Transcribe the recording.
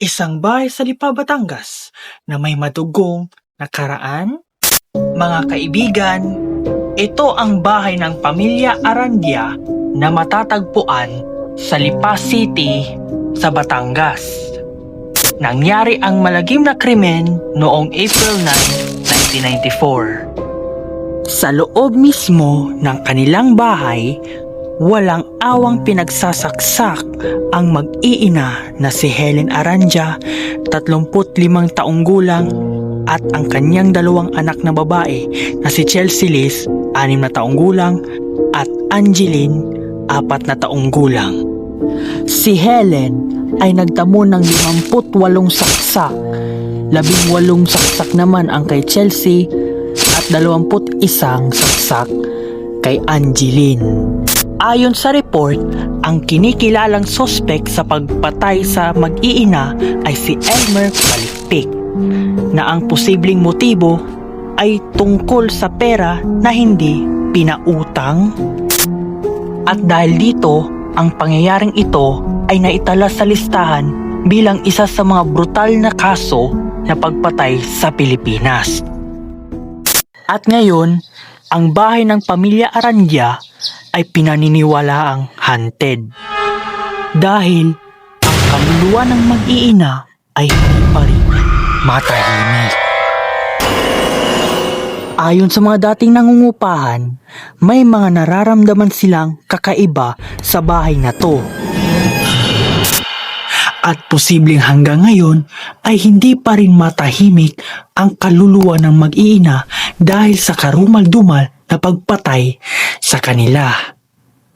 Isang bahay sa Lipa, Batangas na may madugong nakaraan. Mga kaibigan, ito ang bahay ng pamilya Arandia na matatagpuan sa Lipa City sa Batangas. Nangyari ang malagim na krimen noong April 9, 1994. Sa loob mismo ng kanilang bahay, walang awang pinagsasaksak ang mag-iina na si Helen Aranja, 35 taong gulang, at ang kanyang dalawang anak na babae na si Chelsea Liz, 6 na taong gulang, at Angeline, 4 na taong gulang. Si Helen ay nagtamo ng 58 saksak, 18 saksak naman ang kay Chelsea at 21 saksak kay Angeline. Ayon sa report, ang kinikilalang sospek sa pagpatay sa mag-iina ay si Elmer Palikpik na ang posibleng motibo ay tungkol sa pera na hindi pinautang. At dahil dito, ang pangyayaring ito ay naitala sa listahan bilang isa sa mga brutal na kaso na pagpatay sa Pilipinas. At ngayon, ang bahay ng pamilya Arandia ay pinaniniwalaang haunted. Dahil ang kaluluwa ng mag-iina ay hindi pa rin matahimik. Ayon sa mga dating nangungupahan, may mga nararamdaman silang kakaiba sa bahay na to. At posibleng hanggang ngayon ay hindi pa rin matahimik ang kaluluwa ng mag-iina dahil sa karumal-dumal na pagpatay sa kanila.